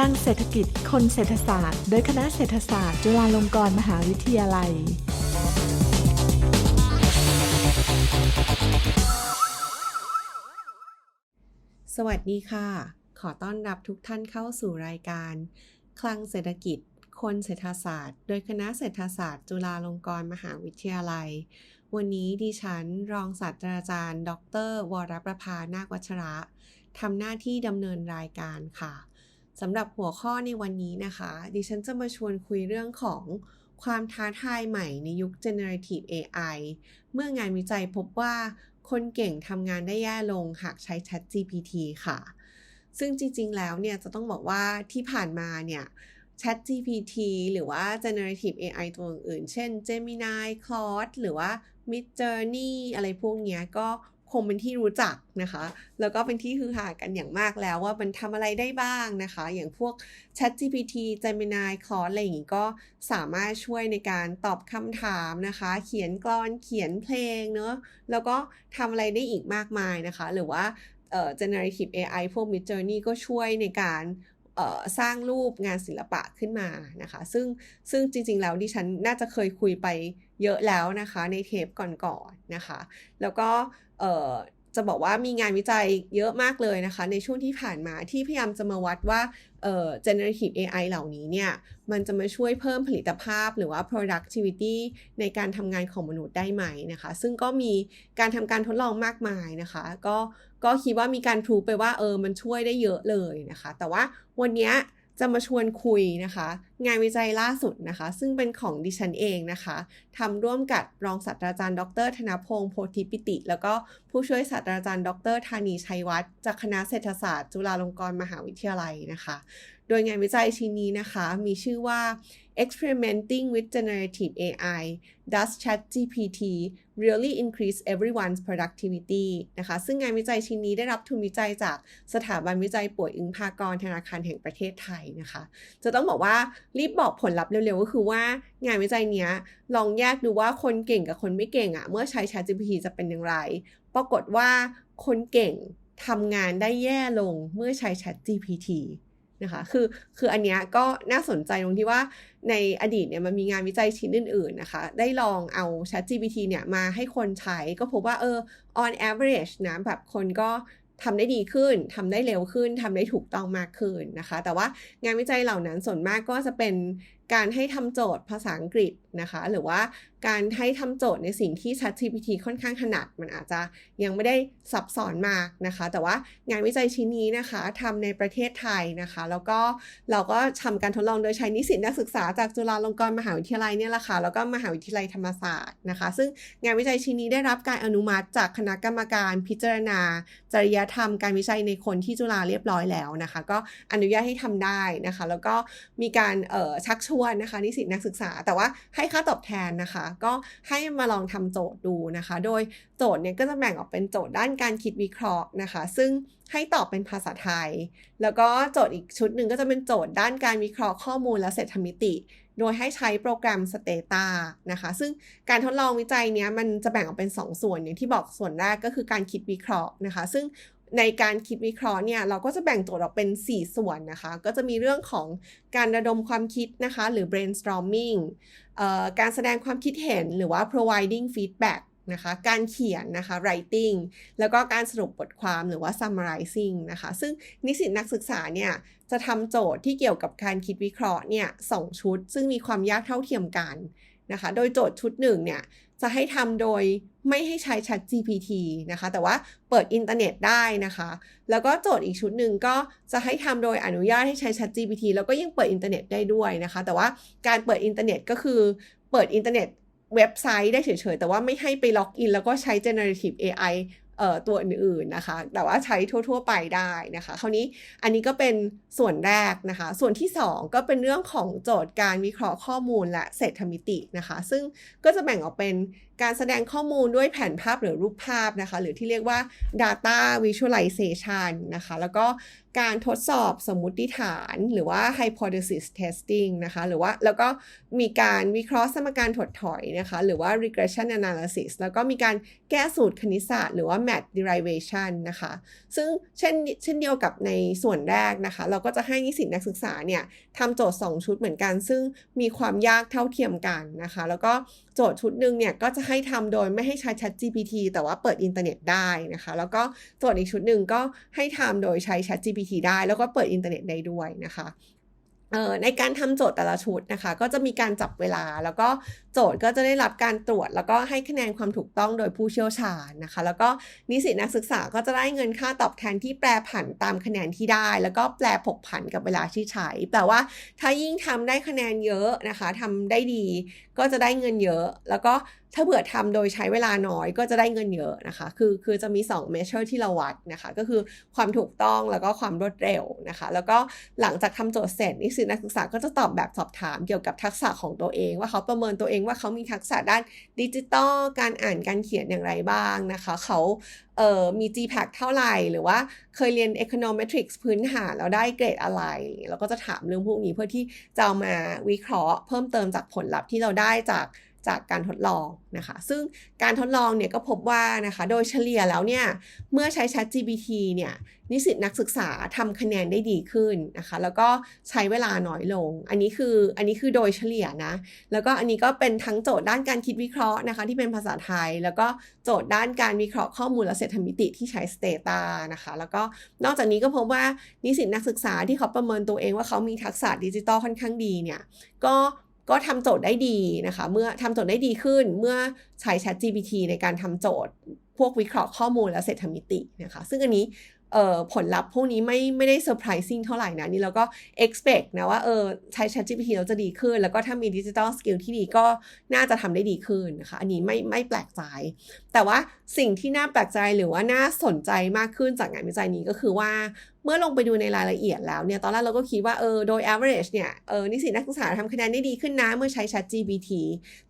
สร้างเศรษฐกิจคนเศรษฐศาสตร์ โดยคณะเศรษฐศาสตร์ จุฬาลงกรณ์มหาวิทยาลัย สวัสดีค่ะ ขอต้อนรับทุกท่านเข้าสู่รายการ คลังเศรษฐกิจ คนเศรษฐศาสตร์ โดยคณะเศรษฐศาสตร์ จุฬาลงกรณ์มหาวิทยาลัย วันนี้ดิฉันรองศาสตราจารย์ ดร วรประภานาควัชระทำหน้าที่ดำเนินรายการค่ะ สำหรับหัวข้อในวันนี้นะคะ ดิฉันจะมาชวนคุยเรื่องของความท้าทายใหม่ในยุค generative AI เมื่องานวิจัยพบว่าคนเก่งทำงานได้แย่ลงหากใช้ Chat GPT ค่ะ ซึ่งจริง ๆ แล้วเนี่ยจะต้องบอกว่าที่ผ่านมาเนี่ย Chat GPT หรือว่า generative AI ตัวอื่น เช่น Gemini, Claude หรือว่า Mid Journey อะไรพวกเนี้ยก็ งเป็นที่รู้จักนะคะ แล้วก็เป็นที่ฮือฮากันอย่างมากแล้วว่ามันทำอะไรได้บ้างนะคะ อย่างพวก Chat GPT Gemini Claude อะไรอย่างงี้ก็สามารถช่วยในการตอบคำถามนะคะ เขียนกลอนเขียนเพลงเนอะแล้วก็ทำอะไรได้อีกมากมายนะคะ หรือว่าเอ่อ generative AI พวก Mid Journey ก็ช่วยในการสร้างรูปงานศิลปะขึ้นมานะคะ ซึ่งซึ่งจริงๆ แล้วดิฉันน่าจะเคยคุยไปเยอะแล้วนะคะ ในเทปก่อนๆนนะคะ แล้วก็ จะบอกว่ามีงานวิจัยเยอะมากเลยนะคะ ในช่วงที่ผ่านมาที่พยายามจะมาวัดว่าเอ่อ generative AI เหล่านี้เนี่ย มันจะมาช่วยเพิ่มผลิตภาพหรือว่า productivity ในการทำงานของมนุษย์ได้ไหมนะคะ ซึ่งก็มีการทำการทดลองมากมายนะคะ ก็ก็คิดว่ามีการพูไปว่าเออมันช่วยได้เยอะเลยนะคะ แต่ว่าวันนี้ จะมาชวนคุยนะคะ งานวิจัยล่าสุดนะคะ ซึ่งเป็นของดิฉันเองนะคะทำร่วมกับรองศาสตราจารย์ ดร ธนพงศ์โพธิปิติ แล้วก็ผู้ช่วยศาสตราจารย์ ดรธานีชัยวัฒน์จากคณะเศรษฐศาสตร์ จุฬาลงกรณ์มหาวิทยาลัยนะคะ โดยงานวิจัยชิ้นนี้นะคะ มีชื่อว่า experimenting with generative AI does ChatGPT really increase everyone's productivity นะคะ ซึ่งงานวิจัยชิ้นนี้ได้รับทุนวิจัยจากสถาบันวิจัยป่วยอึงพากรธนาคารแห่งประเทศไทยนะคะ จะต้องบอกว่ารีบบอกผลลัพธ์เร็วๆ ก็คือว่างานวิจัยเนี้ย ลองแยกดูว่าคนเก่งกับคนไม่เก่งอะ่ะเมื่อใช้ ChatGPT จะเป็นอย่างไร ปรากฏว่าคนเก่งทำงานได้แย่ลงเมื่อใช้ ChatGPT นะคะ คือคืออันเนี้ยก็น่าสนใจตรงที่ว่าในอดีตเนี่ยมันมีงานวิจัยชิ้นอื่นๆนะคะ ได้ลองเอา ChatGPT เนี่ยมาให้คนใช้ก็พบว่าเออ on average นะแบบคนก็ทำได้ดีขึ้น ทำได้เร็วขึ้น ทำได้ถูกต้องมากขึ้นนะคะ แต่ว่างานวิจัยเหล่านั้นส่วนมากก็จะเป็นการให้ทำโจทย์ภาษาอังกฤษนะคะ หรือว่า การให้ทำโจทย์ในสิ่งที่ ChatGPT ค่อนข้างถนัด มันอาจจะยังไม่ได้ซับซ้อนมากนะคะ แต่ว่างานวิจัยชิ้นนี้นะคะทำในประเทศไทยนะคะ แล้วก็เราก็ทำการทดลองโดยใช้นิสิตนักศึกษาจากจุฬาลงกรณ์มหาวิทยาลัยเนี่ยแหละค่ะแล้วก็มหาวิทยาลัยธรรมศาสตร์นะคะ ซึ่งงานวิจัยชิ้นนี้ได้รับการอนุมัติจากคณะกรรมการพิจารณา จริยธรรม การวิจัยในคนที่จุฬาเรียบร้อยแล้วนะคะ ก็อนุญาตให้ทำได้นะคะ แล้วก็มีการชักชวนนะคะนิสิตนักศึกษา แต่ว่าให้ค่าตอบแทนนะคะก็ให้มาลองทำโจทย์ดูนะคะ โดยโจทย์เนี่ยก็จะแบ่งออกเป็นโจทย์ด้านการคิดวิเคราะห์นะคะ ซึ่งให้ตอบเป็นภาษาไทย แล้วก็โจทย์อีกชุดหนึ่งก็จะเป็นโจทย์ด้านการวิเคราะห์ข้อมูลและเศรษฐมิติ โดยให้ใช้โปรแกรม Stata นะคะ ซึ่งการทดลองวิจัยนี้มันจะแบ่งออกเป็น 2 ส่วนอย่างที่บอกส่วนแรกก็คือการคิดวิเคราะห์นะคะ ซึ่ง ในการคิดวิเคราะห์เนี่ยเราก็จะแบ่งโจทย์ออกเป็น 4 ส่วนนะคะ ก็จะมีเรื่องของการระดมความคิดนะคะ หรือ brainstorming การแสดงความคิดเห็นหรือว่า providing feedback นะคะ การเขียนนะคะ writing แล้วก็การสรุปบทความหรือว่า summarizing นะคะ ซึ่งนิสิตนักศึกษาเนี่ยจะทำโจทย์ที่เกี่ยวกับการคิดวิเคราะห์เนี่ยสชุด ซึ่งมีความยากเท่าเทียมกันนะคะ โดยโจทย์ชุดหนึ่งเนี่ย จะให้ทำโดยไม่ให้ใช้ Chat GPT นะคะ แต่ว่าเปิดอินเทอร์เน็ตได้นะคะ แล้วก็โจทย์อีกชุดหนึ่งก็จะให้ทำโดยอนุญาตให้ใช้ Chat GPT แล้วก็ยังเปิดอินเทอร์เน็ตได้ด้วยนะคะ แต่ว่าการเปิดอินเทอร์เน็ตก็คือเปิดอินเทอร์เน็ตเว็บไซต์ได้เฉยๆ แต่ว่าไม่ให้ไปล็อกอิน แล้วก็ใช้ generative AI ตัวอื่นๆนะคะ แต่ว่าใช้ทั่ว ๆ ไปได้นะคะ คราวนี้อันนี้ก็เป็นส่วนแรกนะคะ ส่วนที่ 2 ก็เป็นเรื่องของโจทย์การวิเคราะห์ข้อมูลและเศรษฐมิตินะคะ ซึ่งก็จะแบ่งออกเป็นการแสดงข้อมูลด้วยแผนภาพหรือรูปภาพนะคะ หรือที่เรียกว่า data visualization นะคะ แล้วก็การทดสอบสมมุติฐานหรือว่า hypothesis testing นะคะ หรือว่าแล้วก็มีการวิเคราะห์สมการถดถอยนะคะ หรือว่า regression analysis แล้วก็มีการแก้สูตรคณิตศาสตร์หรือว่า math derivation นะคะ ซึ่งเช่นเช่นเดียวกับในส่วนแรกนะคะ เราก็จะให้นิสิตนักศึกษาเนี่ยทำโจทย์ 2 ชุดเหมือนกัน ซึ่งมีความยากเท่าเทียมกันนะคะ แล้วก็ โจทย์ชุดหนึ่งเนี่ยก็จะให้ทำโดยไม่ให้ใช้ Chat GPT แต่ว่าเปิดอินเทอร์เน็ตได้นะคะ แล้วก็โจทย์อีกชุดหนึ่งก็ให้ทำโดยใช้ Chat GPT ได้ แล้วก็เปิดอินเทอร์เน็ตได้ด้วยนะคะ ในการทำโจทย์แต่ละชุดนะคะ ก็จะมีการจับเวลา แล้วก็โจทย์ก็จะได้รับการตรวจ แล้วก็ให้คะแนนความถูกต้องโดยผู้เชี่ยวชาญนะคะ แล้วก็นิสิตนักศึกษาก็จะได้เงินค่าตอบแทนที่แปรผันตามคะแนนที่ได้ แล้วก็แปรผกผันกับเวลาที่ใช้แปลว่าถ้ายิ่งทำได้คะแนนเยอะนะคะทำได้ดีก็จะได้เงินเยอะ แล้วก็ ถ้าเผื่อทำโดยใช้เวลาน้อยก็จะได้เงินเยอะนะคะ คือคือจะมี2 measure ที่เราวัดนะคะ ก็คือความถูกต้องแล้วก็ความรวดเร็วนะคะ แล้วก็หลังจากทำโจทย์เสร็จนิสิตนักศึกษาก็จะตอบแบบสอบถามเกี่ยวกับทักษะของตัวเอง ว่าเขาประเมินตัวเองว่าเขามีทักษะด้านดิจิตอลการอ่านการเขียนอย่างไรบ้างนะคะ เขาเอ่อมี GPAC เท่าไหร่หรือว่าเคยเรียน econometrics พื้นฐานแล้วได้เกรดอะไร เราก็จะถามเรื่องพวกนี้เพื่อที่จะมาวิเคราะห์เพิ่มเติมจากผลลัพธ์ที่เราได้จาก จากการทดลองนะคะ ซึ่งการทดลองเนี่ยก็พบว่านะคะ โดยเฉลี่ยแล้วเนี่ยเมื่อใช้ Chat GPT เนี่ยนิสิตนักศึกษาทำคะแนนได้ดีขึ้นนะคะ แล้วก็ใช้เวลาน้อยลง อันนี้คืออันนี้คือโดยเฉลี่ยนะ แล้วก็อันนี้ก็เป็นทั้งโจทย์ด้านการคิดวิเคราะห์นะคะ ที่เป็นภาษาไทย แล้วก็โจทย์ด้านการวิเคราะห์ข้อมูลและเศรษฐมิติที่ใช้ Stata นะคะ แล้วก็นอกจากนี้ก็พบว่านิสิตนักศึกษาที่เขาประเมินตัวเองว่าเขามีทักษะดิจิตอลค่อนข้างดีเนี่ยก็ ก็ทำโจทย์ได้ดีนะคะ เมื่อทำโจทย์ได้ดีขึ้น เมื่อใช้ Chat GPT ในการทำโจทย์ พวกวิเคราะห์ข้อมูลและเศรษฐมิตินะคะ ซึ่งอันนี้ผลลัพธ์พวกนี้ไม่ไม่ได้เซอร์ไพรซิ่งเท่าไหร่นะ นี่เราก็ expect นะว่าเออใช้ Chat GPT เราจะดีขึ้น แล้วก็ถ้ามีดิจิทัลสกิลที่ดีก็น่าจะทำได้ดีขึ้นนะคะ อันนี้ไม่ไม่แปลกใจ แต่ว่าสิ่งที่น่าแปลกใจหรือว่าน่าสนใจมากขึ้นจากงานวิจัยนี้ก็คือว่า เมื่อลงไปดูในรายละเอียดแล้วเนี่ยตอนแรกเราก็คิดว่าเออโดย average เนี่ยเออนิสิตนักศึกษาทำคะแนนได้ดีขึ้นนะเมื่อใช้ Chat GPT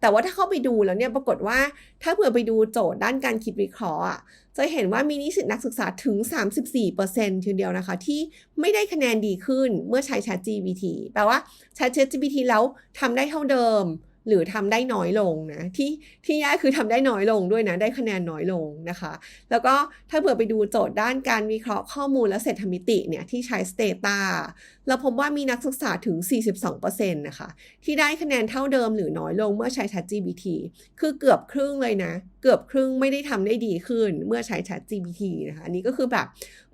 แต่ว่าถ้าเข้าไปดูแล้วเนี่ยปรากฏว่าถ้าเผื่อไปดูโจทย์ด้านการคิดวิเคราะห์อะจะเห็นว่ามีนิสิตนักศึกษาถึง 34%ทีเดียวนะคะ ที่ไม่ได้คะแนนดีขึ้นเมื่อใช้ Chat GPT แปลว่าใช้ Chat GPT แล้วทำได้เท่าเดิม หรือทำได้น้อยลงนะที่ที่ยากคือทำได้น้อยลงด้วยนะได้คะแนนน้อยลงนะคะ แล้วก็ถ้าเผื่อไปดูโจทย์ด้านการวิเคราะห์ข้อมูลและเศรษฐมิติเนี่ยที่ใช้ Stata เราพบว่ามีนักศึกษาถึง 42%นะคะที่ได้คะแนนเท่าเดิมหรือน้อยลงเมื่อใช้ ChatGPT คือเกือบครึ่งเลยนะ เกือบครึ่งไม่ได้ทำได้ดีขึ้นเมื่อใช้ ChatGPT นะคะอันนี้ก็คือแบบ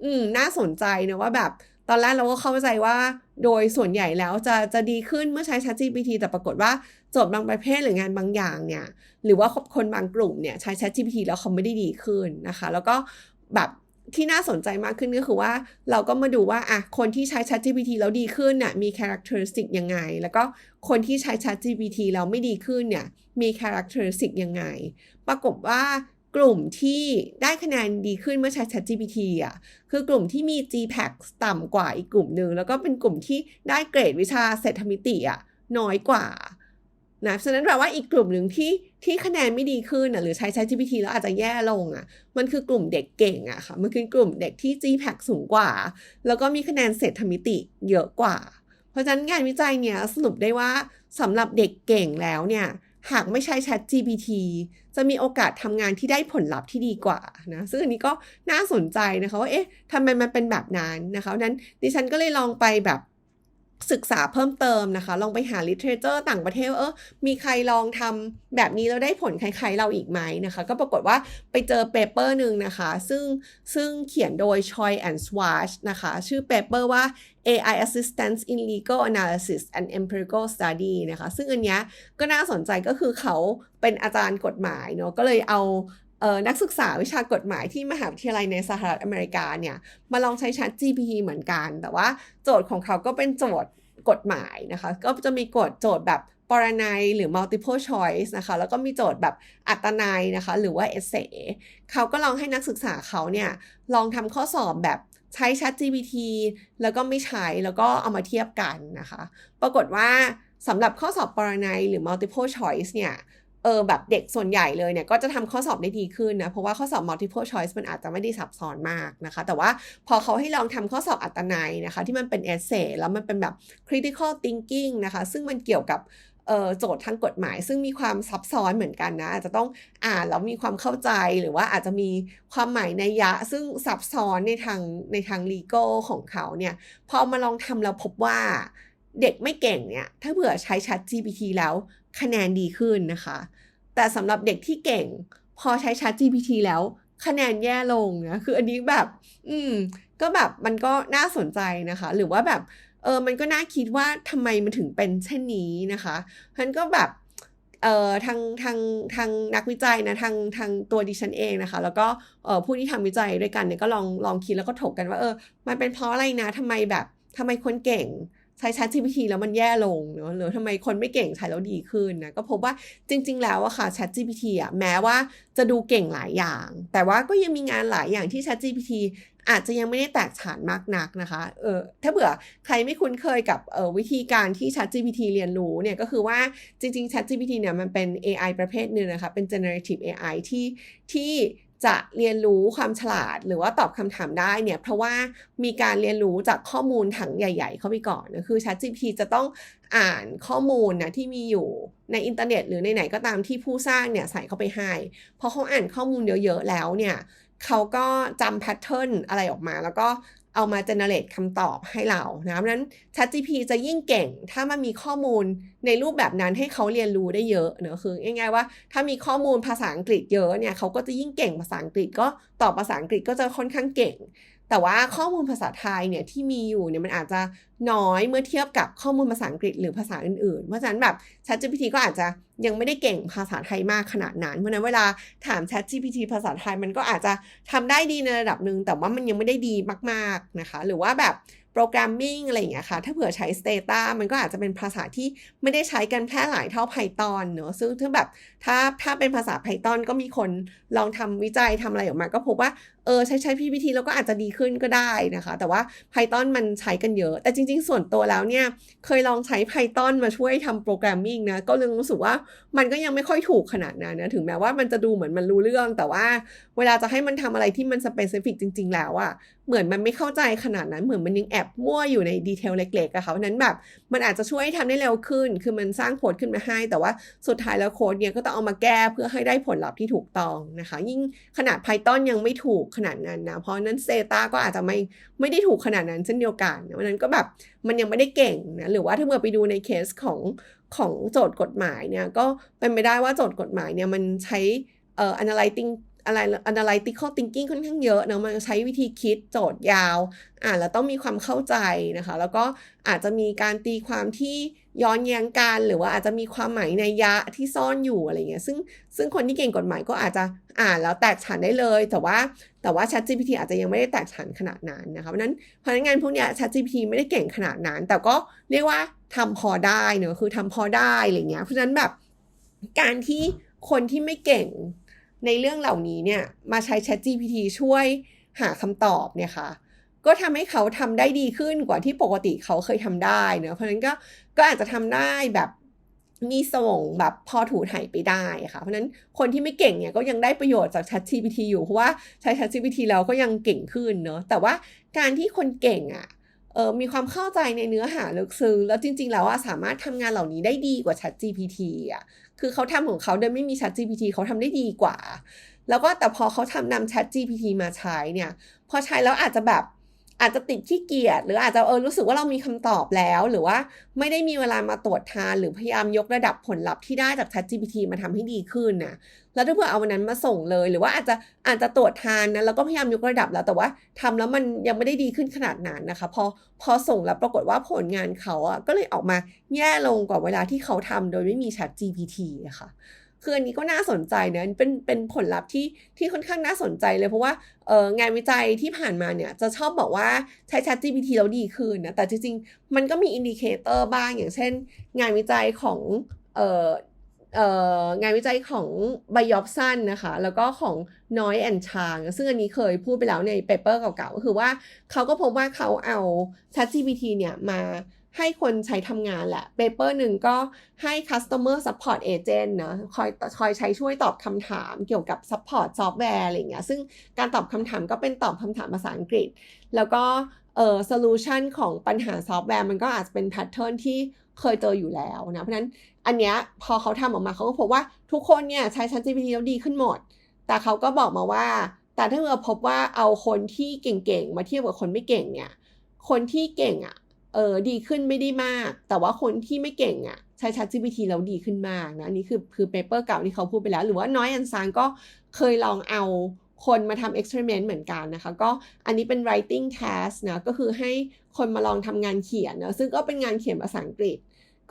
อืมน่าสนใจนะว่าแบบตอนแรกเราก็เข้าใจว่าโดยส่วนใหญ่แล้วจะจะดีขึ้นเมื่อใช้ ChatGPT แต่ปรากฏว่า จทย์บางประเภทหรืองานบางอย่างเนี่ย หรือว่าคนบางกลุ่มเนี่ยใช้ ChatGPT แล้วเขาไม่ได้ดีขึ้นนะคะ แล้วก็แบบที่น่าสนใจมากขึ้นก็คือว่าเราก็มาดูว่าอะคนที่ใช้ ChatGPT แล้วดีขึ้นน่ะมี characteristic ยังไง แล้วก็คนที่ใช้ ChatGPT แล้วไม่ดีขึ้นเนี่ยมี characteristic ยังไง ปรากฏว่ากลุ่มที่ได้คะแนนดีขึ้นเมื่อใช้ ChatGPT อะคือกลุ่มที่มี GPAC ต่ำกว่าอีกกลุ่มหนึ่งแล้วก็เป็นกลุ่มที่ได้เกรดวิชาเศรษฐมิติอะน้อยกว่า นะฉะนั้นแปลว่าอีกกลุ่มหนึ่งที่ที่คะแนนไม่ดีขึ้นอะหรือใช้ ChatGPT แล้วอาจจะแย่ลงอะ มันคือกลุ่มเด็กเก่งอะค่ะ มันคือกลุ่มเด็กที่ GPAC สูงกว่า แล้วก็มีคะแนนเศรษฐมิติเยอะกว่า เพราะฉะนั้นงานวิจัยเนี่ยสรุปได้ว่าสำหรับเด็กเก่งแล้วเนี่ยหากไม่ใช้ Chat GPT จะมีโอกาสทำงานที่ได้ผลลัพธ์ที่ดีกว่านะ ซึ่งอันนี้ก็น่าสนใจนะคะว่า เอ๊ะทำไมมันเป็นแบบนั้นนะคะนั้นดิฉันก็เลยลองไปแบบ ศึกษาเพิ่มเติมนะคะ ลองไปหา literature ต่างประเทศเออ มีใครลองทำแบบนี้แล้วได้ผลคล้ายๆเราอีกไหมนะคะ ก็ปรากฏว่าไปเจอเปเปอร์หนึ่งนะคะ ซึ่งซึ่งเขียนโดย Choi and Swatch นะคะ ชื่อเปเปอร์ว่า AI Assistance in Legal Analysis and Empirical Study นะคะ ซึ่งอันนี้ก็น่าสนใจก็คือเขาเป็นอาจารย์กฎหมายเนาะก็เลยเอา นักศึกษาวิชากฎหมายที่มหาวิทยาลัยในสหรัฐอเมริกาเนี่ยมาลองใช้ Chat GPT เหมือนกัน แต่ว่าโจทย์ของเขาก็เป็นโจทย์กฎหมายนะคะ ก็จะมีกฎโจทย์แบบปรนัยหรือ multiple choice นะคะ แล้วก็มีโจทย์แบบอัตนัยนะคะ หรือว่า essay เขาก็ลองให้นักศึกษาเขาเนี่ยลองทำข้อสอบแบบใช้ Chat GPT แล้วก็ไม่ใช้ แล้วก็เอามาเทียบกันนะคะ ปรากฏว่าสำหรับข้อสอบปรนัยหรือ multiple choice เนี่ย เออแบบเด็กส่วนใหญ่เลยเนี่ยก็จะทำข้อสอบได้ดีขึ้นนะ เพราะว่าข้อสอบ multiple choice มันอาจจะไม่ได้ซับซ้อนมากนะคะ แต่ว่าพอเขาให้ลองทำข้อสอบอัตนัยนะคะ ที่มันเป็น essay แล้วมันเป็นแบบ critical thinking นะคะ ซึ่งมันเกี่ยวกับโจทย์ทางกฎหมาย ซึ่งมีความซับซ้อนเหมือนกันนะ อาจจะต้องอ่านแล้วมีความเข้าใจหรือว่าอาจจะมีความหมายในยะ ซึ่งซับซ้อนในทางในทาง legal ของเขาเนี่ยพอมาลองทำแล้วพบว่าเด็กไม่เก่งเนี่ย ถ้าเผื่อใช้ Chat GPT แล้ว คะแนนดีขึ้นนะคะ แต่สำหรับเด็กที่เก่ง พอใช้ Chat GPT แล้วคะแนนแย่ลงนะคืออันนี้แบบ อืม ก็แบบมันก็น่าสนใจนะคะ หรือว่าแบบ เออมันก็น่าคิดว่าทำไมมันถึงเป็นเช่นนี้นะคะฉันก็แบบเอ่อทางทางทางนักวิจัยนะทางทางตัวดิฉันเองนะคะ แล้วก็เอ่อผู้ที่ทำวิจัยด้วยกันเนี่ยก็ลองลองคิดแล้วก็ถกกันว่าเออมันเป็นเพราะอะไรนะทำไมแบบทำไมคนเก่ง ใช้ ChatGPT แล้วมันแย่ลงเนาะหรือทำไมคนไม่เก่งใช้แล้วดีขึ้นนะก็พบว่าจริง ๆ แล้วอะค่ะ ChatGPT อะแม้ว่าจะดูเก่งหลายอย่าง แต่ว่าก็ยังมีงานหลายอย่างที่ ChatGPT อาจจะยังไม่ได้แตกฉานมากนักนะคะเออถ้าเผื่อใครไม่คุ้นเคยกับเออวิธีการที่ ChatGPT เรียนรู้เนี่ยก็คือว่าจริง ๆ ChatGPT เนี่ยมันเป็น AI ประเภทหนึ่งนะคะเป็น generative AI ที่ที่ จะเรียนรู้ความฉลาดหรือว่าตอบคำถามได้เนี่ยเพราะว่ามีการเรียนรู้จากข้อมูลถังใหญ่ ๆ เข้าไปก่อนนะคือ ChatGPT จะต้องอ่านข้อมูลนะที่มีอยู่ในอินเทอร์เน็ต หรือในไหนก็ตามที่ผู้สร้างเนี่ยใส่เข้าไปให้พอเขาอ่านข้อมูลเยอะๆแล้วเนี่ยเขาก็จำแพทเทิร์นอะไรออกมา แล้วก็ เอามา generate คำตอบให้เรานะเพราะนั้น ChatGPT จะยิ่งเก่ง ถ้ามันมีข้อมูลในรูปแบบนั้นให้เขาเรียนรู้ได้เยอะเนอะคือง่ายๆว่า ถ้ามีข้อมูลภาษาอังกฤษเยอะเนี่ยเขาก็จะยิ่งเก่งภาษาอังกฤษก็ตอบภาษาอังกฤษก็จะค่อนข้างเก่ง แต่ว่าข้อมูลภาษาไทยเนี่ยที่มีอยู่เนี่ยมันอาจจะน้อยเมื่อเทียบกับข้อมูลภาษาอังกฤษหรือภาษาอื่นๆ เพราะฉะนั้นแบบ ChatGPT ก็อาจจะยังไม่ได้เก่งภาษาไทยมากขนาดนั้น เพราะฉะนั้นเวลาถาม ChatGPT ภาษาไทยมันก็อาจจะทำได้ดีในระดับหนึ่งแต่ว่ามันยังไม่ได้ดีมากๆนะคะ หรือว่าแบบ โปรแกรมมิ่งอะไรอย่างเงี้ยค่ะ ถ้าเผื่อใช้ Stata มันก็อาจจะเป็นภาษาที่ไม่ได้ใช้กันแพร่หลายเท่า Python เนอะซึ่งถ้าแบบถ้าถ้าเป็นภาษา Python ก็มีคนลองทำวิจัยทำอะไรออกมา ก็พบว่าเออใช้ใช้ PPT แล้วก็อาจจะดีขึ้นก็ได้นะคะ แต่ว่า Python มันใช้กันเยอะ แต่จริง ๆ ส่วนตัวแล้วเนี่ย เคยลองใช้ Python มาช่วยทำโปรแกรมมิ่งนะ ก็เลยรู้สึกว่ามันก็ยังไม่ค่อยถูกขนาดนั้นนะ ถึงแม้ว่ามันจะดูเหมือนมันรู้เรื่องแต่ว่า เวลาจะให้มันทำอะไรที่มันสเปซิฟิกจริง ๆ แล้วอะเหมือนมันไม่เข้าใจขนาดนั้นเหมือนมันยังแอบมั่วอยู่ในดีเทลเล็กๆอะค่ะเพราะนั้นแบบมันอาจจะช่วยทำได้เร็วขึ้น คือมันสร้างโค้ดขึ้นมาให้ แต่ว่าสุดท้ายแล้วโค้ดเนี่ยก็ต้องเอามาแก้เพื่อให้ได้ผลลัพธ์ที่ถูกต้องนะคะ ยิ่งขนาด Python ยังไม่ถูกขนาดนั้นนะเพราะนั้น Zeta ก็อาจจะไม่ไม่ได้ถูกขนาดนั้นเช่นเดียวกันเพราะนั้นก็แบบมันยังไม่ได้เก่งนะหรือว่าถ้าเมื่อไปดูในเคสของของโจทย์กฎหมายเนี่ยก็เป็นไปได้ว่าโจทย์กฎหมายเนี่ยมันใช้เอ่อ analyzing อะไร analytical thinking ค่อนข้างเยอะนะมันใช้วิธีคิดโจทย์ยาว อ่านแล้วต้องมีความเข้าใจนะคะ แล้วก็อาจจะมีการตีความที่ย้อนแย้งกัน หรือว่าอาจจะมีความหมายในยะที่ซ่อนอยู่อะไรเงี้ยซึ่งซึ่งคนที่เก่งกฎหมายก็อาจจะอ่านแล้วแตกฉานได้เลย แต่ว่าแต่ว่า ChatGPT อาจจะยังไม่ได้แตกฉานขนาดนั้นนะคะเพราะนั้นพนักงานพวกเนี้ย ChatGPT ไม่ได้เก่งขนาดนั้น แต่ก็เรียกว่าทำพอได้เนอะคือทำพอได้อะไรเงี้ยเพราะฉะนั้นแบบการที่คนที่ไม่เก่ง ในเรื่องเหล่านี้เนี่ยมาใช้ ChatGPT ช่วยหาคำตอบเนี่ยค่ะก็ทำให้เขาทำได้ดีขึ้นกว่าที่ปกติเขาเคยทำได้เนอะเพราะฉะนั้นก็ก็อาจจะทำได้แบบมีส่งแบบพอถูถ่ายไปได้ค่ะเพราะฉะนั้นคนที่ไม่เก่งเนี่ยก็ยังได้ประโยชน์จาก ChatGPT อยู่เพราะว่าใช้ ChatGPT แล้วก็ยังเก่งขึ้นเนอะแต่ว่าการที่คนเก่งอะ่ะ เออมีความเข้าใจในเนื้อหาลึกซึ้งแล้วจริง ๆ แล้วอะสามารถทำงานเหล่านี้ได้ดีกว่า ChatGPT อะคือเขาทำของเขาโดยไม่มี ChatGPT เขาทำได้ดีกว่า แล้วก็แต่พอเขาทำนำ ChatGPT มาใช้เนี่ย พอใช้แล้วอาจจะแบบอาจจะติดขี้เกียจหรืออาจจะเออรู้สึกว่าเรามีคำตอบแล้ว หรือว่าไม่ได้มีเวลามาตรวจทาน หรือพยายามยกระดับผลลัพธ์ที่ได้จาก ChatGPT มาทำให้ดีขึ้นนะ แล้วถ้าเผื่อเอาวันนั้นมาส่งเลย หรือว่าอาจจะอาจจะตรวจทานนะแล้วก็พยายามยกระดับแล้วแต่ว่าทำแล้วมันยังไม่ได้ดีขึ้นขนาดนั้นนะคะ พอพอส่งแล้วปรากฏว่าผลงานเขาอะก็เลยออกมาแย่ลงกว่าเวลาที่เขาทำโดยไม่มี ChatGPT อะค่ะคืออันนี้ก็น่าสนใจนะเป็นเป็นผลลัพธ์ที่ที่ค่อนข้างน่าสนใจเลยเพราะว่าเอองานวิจัยที่ผ่านมาเนี่ยจะชอบบอกว่าใช้ ChatGPT แล้วดีขึ้นนะแต่จริงๆ มันก็มีอินดิเคเตอร์บ้างอย่างเช่น งานวิจัยของเอ่อ งานวิจัยของไบยอบสันนะคะ แล้วก็ของน้อยแอนชางซึ่งอันนี้เคยพูดไปแล้วในเปเปอร์เก่าๆก็คือว่าเขาก็พบว่าเขาเอา ChatGPT เนี่ยมาให้คนใช้ทำงานแหละเปเปอร์หนึ่งก็ให้ customer support agent นะคอยคอยใช้ช่วยตอบคำถามเกี่ยวกับ support ซอฟต์แวร์อะไรอย่างเงี้ยซึ่งการตอบคำถามก็เป็นตอบคำถามภาษาอังกฤษ แล้วก็เอ่อ solution ของปัญหาซอฟต์แวร์มันก็อาจจะเป็น pattern ที่ เคยเจออยู่แล้วนะ เพราะนั้นอันเนี้ยพอเขาทำออกมาเขาก็พบว่าทุกคนเนี่ยใช้ ChatGPT แล้วดีขึ้นหมด แต่เขาก็บอกมาว่า แต่ถ้าเราพบว่าเอาคนที่เก่งๆ มาเทียบกับคนไม่เก่งเนี่ย คนที่เก่งอะเออดีขึ้นไม่ได้มาก แต่ว่าคนที่ไม่เก่งอะใช้ ChatGPT แล้วดีขึ้นมากนะอันนี่คือคือเปเปอร์เก่าที่เขาพูดไปแล้ว หรือว่าน้อยอันซางก็เคยลองเอาคนมาทำ experiment เหมือนกันนะคะ ก็อันนี้เป็น writing task นะ ก็คือให้คนมาลองทำงานเขียนนะ ซึ่งก็เป็นงานเขียนภาษาอังกฤษ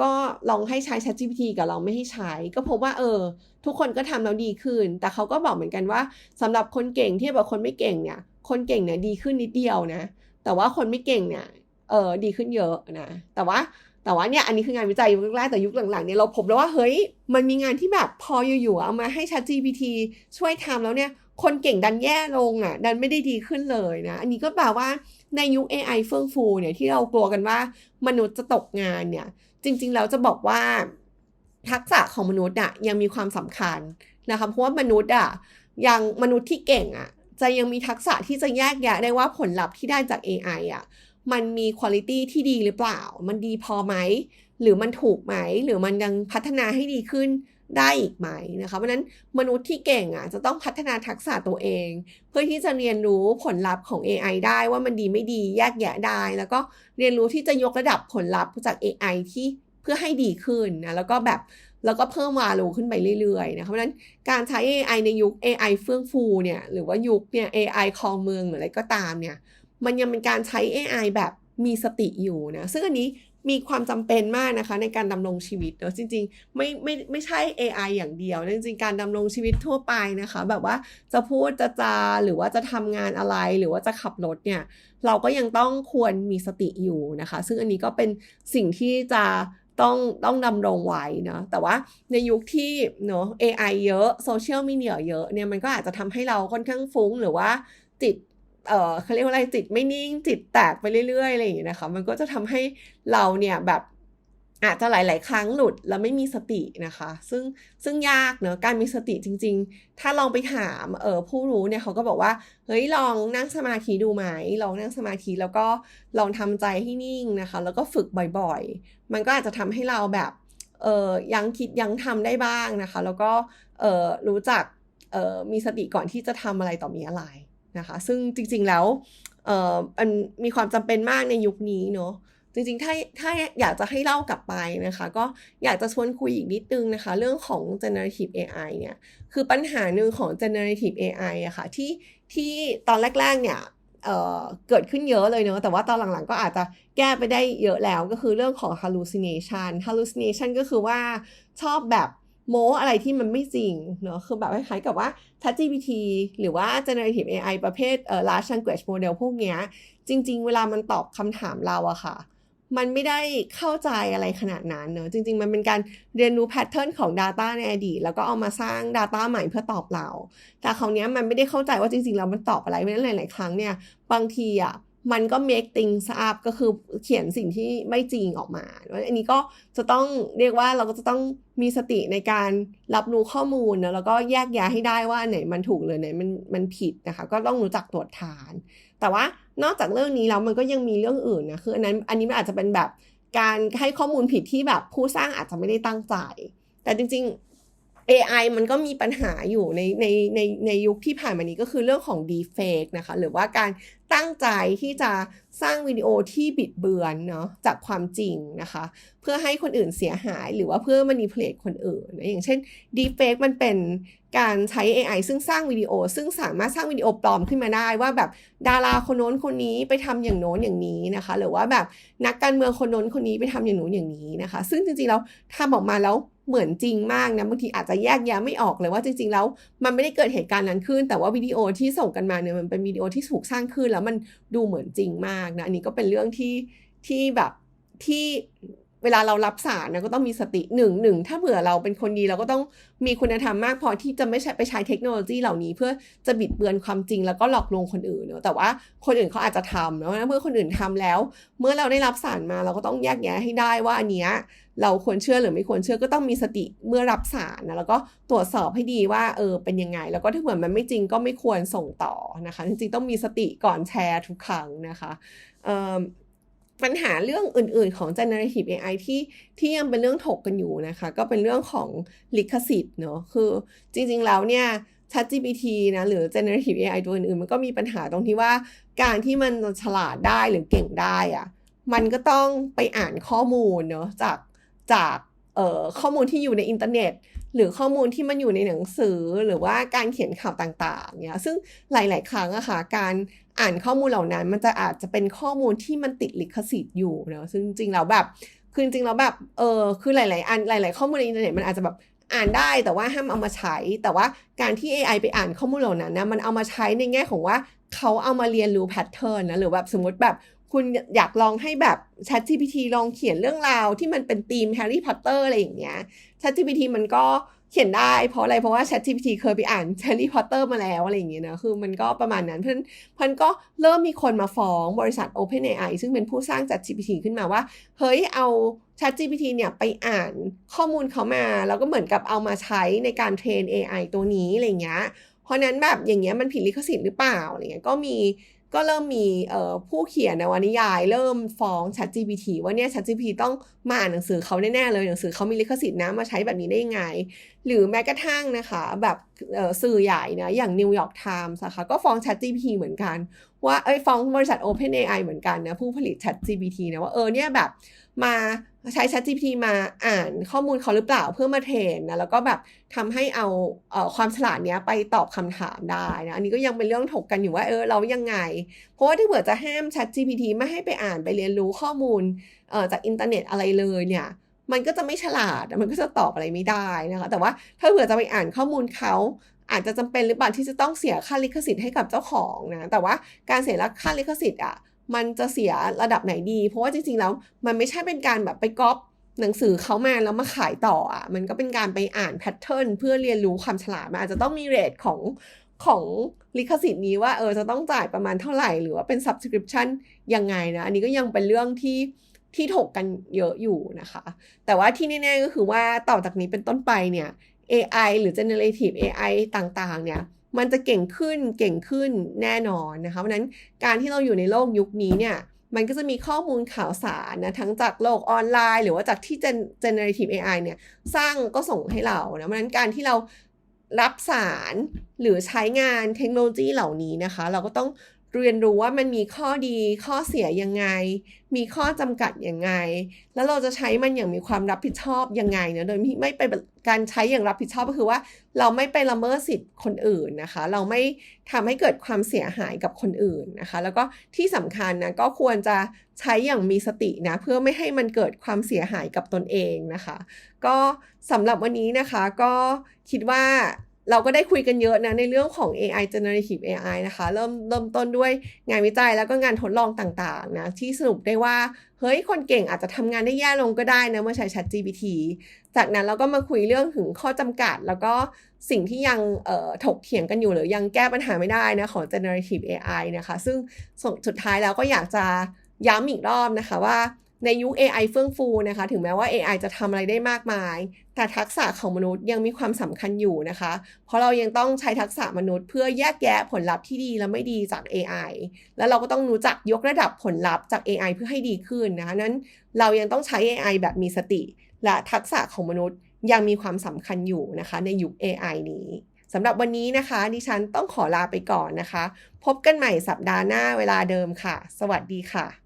ก็ลองให้ใช้ ChatGPT กับเราไม่ให้ใช้ ก็พบว่าเออ ทุกคนก็ทำแล้วดีขึ้น แต่เขาก็บอกเหมือนกันว่าสำหรับคนเก่งเทียบกับคนไม่เก่งเนี่ย คนเก่งเนี่ยดีขึ้นนิดเดียวนะ แต่ว่าคนไม่เก่งเนี่ยเออดีขึ้นเยอะนะ แต่ว่าแต่ว่าเนี่ยอันนี้คืองานวิจัยยุคแรกแต่ยุคหลังๆเนี่ยเราพบแล้วว่าเฮ้ยมันมีงานที่แบบพออยู่ๆเอามาให้ ChatGPT ช่วยทำแล้วเนี่ยคนเก่งดันแย่ลงอะดันไม่ได้ดีขึ้นเลยนะ อันนี้ก็แปลว่าในยุค AI เฟื่องฟูเนี่ยที่เรากลัวกันว่ามนุษย์จะตกงานเนี่ย จริงๆแล้วจะบอกว่าทักษะของมนุษย์อะยังมีความสำคัญนะคะเพราะว่ามนุษย์อะยังมนุษย์ที่เก่งอะจะยังมีทักษะที่จะแยกแยะได้ว่าผลลัพธ์ที่ได้จาก AI อะมันมีคุณภาพที่ดีหรือเปล่า มันดีพอไหม หรือมันถูกไหม หรือมันยังพัฒนาให้ดีขึ้น ได้อีกไหมนะคะ เพราะนั้นมนุษย์ที่เก่งอะจะต้องพัฒนาทักษะตัวเอง เพื่อที่จะเรียนรู้ผลลัพธ์ของ AI ได้ว่ามันดีไม่ดีแยกแยะได้ แล้วก็เรียนรู้ที่จะยกระดับผลลัพธ์จาก AI ที่เพื่อให้ดีขึ้นนะแล้วก็แบบแล้วก็เพิ่มวาลูขึ้นไปเรื่อยๆนะคะเพราะฉะนั้นการใช้ AI ในยุค AI เฟื่องฟูเนี่ยหรือว่ายุคเนี่ย AI คลองเมืองหรืออะไรก็ตามเนี่ยมันยังเป็นการใช้ AI แบบมีสติอยู่นะซึ่งอันนี้ มีความจำเป็นมากนะคะในการดำรงชีวิตเนอะจริงๆไม่ไม่ไม่ใช่ AI อย่างเดียวจริงๆการดำรงชีวิตทั่วไปนะคะ แบบว่าจะพูดจะจาหรือว่าจะทำงานอะไรหรือว่าจะขับรถเนี่ยเราก็ยังต้องควรมีสติอยู่นะคะ ซึ่งอันนี้ก็เป็นสิ่งที่จะต้องต้องดำรงไว้เนาะแต่ว่าในยุคที่เนาะ AI เยอะโซเชียลมีเดียเยอะเนี่ยมันก็อาจจะทำให้เราค่อนข้างฟุ้งหรือว่าจิต เออเขาเรียกว่าอะไรจิตไม่นิ่ง จิตแตกไปเรื่อยๆอะไรอย่างเงี้ยนะคะ มันก็จะทำให้เราเนี่ยแบบอาจจะหลาย ๆ ครั้งหลุดแล้วไม่มีสตินะคะ ซึ่งซึ่งยากเนอะการมีสติจริง ๆ ถ้าลองไปถามเออผู้รู้เนี่ยเขาก็บอกว่าเฮ้ยลองนั่งสมาธิดูไหมลองนั่งสมาธิแล้วก็ลองทำใจให้นิ่งนะคะ แล้วก็ฝึกบ่อยๆ มันก็อาจจะทำให้เราแบบเออยังคิดยังทำได้บ้างนะคะ แล้วก็เออรู้จักเออมีสติก่อนที่จะทำอะไรต่อมีอะไร นะคะ ซึ่งจริงๆแล้วเอ่อมันมีความจำเป็นมากในยุคนี้เนาะจริงๆ ถ้าถ้าอยากจะให้เล่ากลับไปนะคะ ก็อยากจะชวนคุยอีกนิดนึงนะคะ เรื่องของ generative AI เนี่ย คือปัญหาหนึ่งของ generative AI อะคะ่ะที่ที่ตอนแรกๆ เนี่ยเเกิดขึ้นเยอะเลยเนาะแต่ว่าตอนหลังๆ ก็อาจจะแก้ไปได้เยอะแล้วก็คือเรื่องของ hallucination hallucination ก็คือว่าชอบแบบ โม้อะไรที่มันไม่จริงเนาะคือแบบคล้ายๆกับว่า ChatGPT หรือว่า generative AI ประเภทเอ่อ large language model พวกเนี้ยจริง ๆ เวลามันตอบคำถามเราอะค่ะ มันไม่ได้เข้าใจอะไรขนาดนั้นเนอะจริง ๆ มันเป็นการเรียนรู้แพทเทิร์นของ Data ในอดีตแล้วก็เอามาสร้าง Data ใหม่เพื่อตอบเรา แต่คราวนี้มันไม่ได้เข้าใจว่าจริงๆแล้วมันตอบอะไรเพราะฉะนั้นหลาย ๆ ครั้งเนี่ยบางทีอะ มันก็ make things up ก็คือเขียนสิ่งที่ไม่จริงออกมา อันนี้ก็จะต้องเรียกว่าเราก็จะต้องมีสติในการรับรู้ข้อมูลนะแล้วก็แยกแยะให้ได้ว่าไหนมันถูกหรือไหนมันมันผิดนะคะ ก็ต้องรู้จักตรวจทาน แต่ว่านอกจากเรื่องนี้แล้วมันก็ยังมีเรื่องอื่นนะคืออันนั้นอันนี้มันอาจจะเป็นแบบการให้ข้อมูลผิดที่แบบผู้สร้างอาจจะไม่ได้ตั้งใจ แต่จริง ๆ AI มันก็มีปัญหาอยู่ในในในในยุคที่ผ่านมานี้ก็คือเรื่องของ deepfake นะคะ หรือว่าการ ตั้งใจที่จะสร้างวิดีโอที่บิดเบือนเนาะจากความจริงนะคะ เพื่อให้คนอื่นเสียหายหรือว่าเพื่อ manipulate คนอื่นนะอย่างเช่น deepfake มันเป็นการใช้ AI ซึ่งสร้างวิดีโอ ซึ่งสามารถสร้างวิดีโอปลอมขึ้นมาได้ว่าแบบดาราคนโน้นคนนี้ไปทำอย่างโน้นอย่างนี้นะคะ หรือว่าแบบนักการเมืองคนโน้นคนนี้ไปทำอย่างโน้นอย่างนี้นะคะ ซึ่งจริงๆแล้วทำออกมาแล้วเหมือนจริงมากนะบางทีอาจจะแยกแยะไม่ออกเลยว่าจริงๆแล้วมันไม่ได้เกิดเหตุการณ์นั้นขึ้น แต่ว่าวิดีโอที่ส่งกันมาเนี่ยมันเป็นวิดีโอที่ถูกสร้างขึ้นแล้วมันดูเหมือนจริงมากนะอันนี้ก็เป็นเรื่องที่ที่แบบที่ เวลาเรารับสารนะก็ต้องมีสติหนึ่งหนึ่งถ้าเผื่อเราเป็นคนดีเราก็ต้องมีคุณธรรมมากพอที่จะไม่ใช่ไปใช้เทคโนโลยีเหล่านี้ เพื่อจะบิดเบือนความจริงแล้วก็หลอกลวงคนอื่นเนอะแต่ว่าคนอื่นเขาอาจจะทำเนอะเมื่อคนอื่นทำแล้ว เมื่อเราได้รับสารมาเราก็ต้องแยกแยะให้ได้ว่าอันเนี้ยเราควรเชื่อหรือไม่ควรเชื่อก็ต้องมีสติเมื่อรับสารนะแล้วก็ตรวจสอบให้ดีว่าเออเป็นยังไง แล้วก็ถ้าเผื่อมันไม่จริงก็ไม่ควรส่งต่อนะคะ จริงๆต้องมีสติก่อนแชร์ทุกครั้งนะคะเออ ปัญหาเรื่องอื่น ๆ ของ generative AI ที่ที่ยังเป็นเรื่องถกกันอยู่นะคะ ก็เป็นเรื่องของลิขสิทธิ์เนาะคือจริง ๆ แล้วเนี่ย ChatGPT นะหรือ generative AI ตัวอื่น ๆ มันก็มีปัญหาตรงที่ว่าการที่มันฉลาดได้หรือเก่งได้อะมันก็ต้องไปอ่านข้อมูลเนาะจากจากเอ่อข้อมูลที่อยู่ในอินเทอร์เน็ต หรือข้อมูลที่มันอยู่ในหนังสือหรือว่าการเขียนข่าวต่างๆเนี่ยซึ่งหลาย ๆ ครั้งอะค่ะการอ่านข้อมูลเหล่านั้น มันจะอาจจะเป็นข้อมูลที่มันติดลิขสิทธิ์อยู่เนาะซึ่งจริงๆแล้วแบบคือจริงๆแล้วแบบเออคือหลาย ๆ อันหลาย ๆ ข้อมูลในอินเทอร์เน็ตมันอาจจะแบบอ่านได้แต่ว่าห้ามเอามาใช้ แต่ว่าการที่ AI ไปอ่านข้อมูลเหล่านั้นนะมันเอามาใช้ในแง่ของว่าเขาเอามาเรียนรู้แพทเทิร์นนะหรือแบบสมมติแบบ คุณอยากลองให้แบบ ChatGPT ลองเขียนเรื่องราวที่มันเป็นธีมแฮร์รี่พอตเตอร์อะไรอย่างเงี้ย ChatGPT มันก็เขียนได้เพราะอะไรเพราะว่า ChatGPT เคยไปอ่าน Harry Potter มาแล้วอะไรอย่างเงี้ยนะคือมันก็ประมาณนั้นเพื่อนเพื่อนก็เริ่มมีคนมาฟ้องบริษัท OpenAI ซึ่งเป็นผู้สร้าง ChatGPT ขึ้นมาว่า เฮ้ยเอา ChatGPT เนี่ยไปอ่านข้อมูลเขามา แล้วก็เหมือนกับเอามาใช้ในการเทรน AI ตัวนี้อะไรเงี้ยเพราะนั้นแบบอย่างเงี้ยมันผิดลิขสิทธิ์หรือเปล่าอะไรเงี้ยก็มี ก็เริ่มมีผู้เขียนนวนิยาย เริ่มฟ้อง ChatGPT ว่าเนี่ย ChatGPT ต้องมาอ่านหนังสือเขาแน่ๆเลยหนังสือเขามีลิขสิทธิ์นะมาใช้แบบนี้ได้ยังไง หรือแม้กระทั่งนะคะ แบบสื่อใหญ่นะอย่าง New York Times นะคะก็ฟ้อง ChatGPT เหมือนกัน ว่าเอ้ยฟ้องบริษัท OpenAI เหมือนกันนะผู้ผลิต ChatGPT นะว่าเออเนี่ยแบบมา ใช้ ChatGPT มาอ่านข้อมูลเขาหรือเปล่าเพื่อมาเทรนนะแล้วก็แบบทำให้เอาเอความฉลาดเนี้ยไปตอบคำถามได้นะอันนี้ก็ยังเป็นเรื่องถกกันอยู่ว่าเออเรายังไง เพราะว่าถ้าเผื่อจะห้าม ChatGPT ไม่ให้ไปอ่านไปเรียนรู้ข้อมูลเอ่อจากอินเทอร์เน็ตอะไรเลยเนี่ยมันก็จะไม่ฉลาดมันก็จะตอบอะไรไม่ได้นะคะแต่ว่าถ้าเผื่อจะไปอ่านข้อมูลเขาอาจจะจำเป็นหรือเปล่าที่จะต้องเสียค่าลิขสิทธิ์ให้กับเจ้าของนะแต่ว่าการเสียค่าลิขสิทธิ์อะ มันจะเสียระดับไหนดี เพราะว่าจริงๆแล้วมันไม่ใช่เป็นการแบบไปก๊อปหนังสือเขามาแล้วมาขายต่ออะมันก็เป็นการไปอ่านแพทเทิร์นเพื่อเรียนรู้ความฉลาดมันอาจจะต้องมีเรทของของลิขสิทธิ์นี้ว่าเออจะต้องจ่ายประมาณเท่าไหร่หรือว่าเป็น subscription ยังไงนะ อันนี้ก็ยังเป็นเรื่องที่ที่ถกกันเยอะอยู่นะคะ แต่ว่าที่แน่ๆก็คือว่าต่อจากนี้เป็นต้นไปเนี่ย AI หรือ generative AI ต่างๆเนี่ย มันจะเก่งขึ้นเก่งขึ้นแน่นอนนะคะเพราะนั้นการที่เราอยู่ในโลกยุคนี้เนี่ยมันก็จะมีข้อมูลข่าวสารนะทั้งจากโลกออนไลน์ หรือว่าจากที่ generative AI เนี่ยสร้างก็ส่งให้เรานะเพราะนั้นการที่เรารับสารหรือใช้งานเทคโนโลยีเหล่านี้นะคะ เราก็ต้อง เรียนรู้ว่ามันมีข้อดีข้อเสียยังไง มีข้อจำกัดยังไง แล้วเราจะใช้มันอย่างมีความรับผิดชอบยังไงเนะโดยไม่ไปการใช้อย่างรับผิดชอบก็คือว่า เราไม่ไปละเมิดสิทธิ์คนอื่นนะคะ เราไม่ทำให้เกิดความเสียหายกับคนอื่นนะคะ แล้วก็ที่สำคัญนะก็ควรจะใช้อย่างมีสตินะเพื่อไม่ให้มันเกิดความเสียหายกับตนเองนะคะ ก็สำหรับวันนี้นะคะก็คิดว่า เราก็ได้คุยกันเยอะนะในเรื่องของ AI generative AI นะคะ เริ่มเริ่มต้นด้วยงานวิจัยแล้วก็งานทดลองต่างๆนะที่สรุปได้ว่า เฮ้ย คนเก่งอาจจะทำงานได้แย่ลงก็ได้นะเมื่อใช้ ChatGPT จากนั้นเราก็มาคุยเรื่องถึงข้อจำกัด แล้วก็สิ่งที่ยังถกเถียงกันอยู่หรือยังแก้ปัญหาไม่ได้นะของ generative AI นะคะ ซึ่งสุดท้ายแล้วก็อยากจะย้ำอีกรอบนะคะว่า ในยุค AI เฟื่องฟูนะคะ ถึงแม้ว่า AI จะทำอะไรได้มากมาย แต่ทักษะของมนุษย์ยังมีความสำคัญอยู่นะคะ เพราะเรายังต้องใช้ทักษะมนุษย์เพื่อแยกแยะผลลัพธ์ที่ดีและไม่ดีจาก AI แล้วเราก็ต้องรู้จักยกระดับผลลัพธ์จาก AI เพื่อให้ดีขึ้นนะคะนั้นเรายังต้องใช้ AI แบบมีสติ และทักษะของมนุษย์ยังมีความสำคัญอยู่นะคะ ในยุค AI นี้สำหรับวันนี้นะคะ ดิฉันต้องขอลาไปก่อนนะคะ พบกันใหม่สัปดาห์หน้าเวลาเดิมค่ะ สวัสดีค่ะ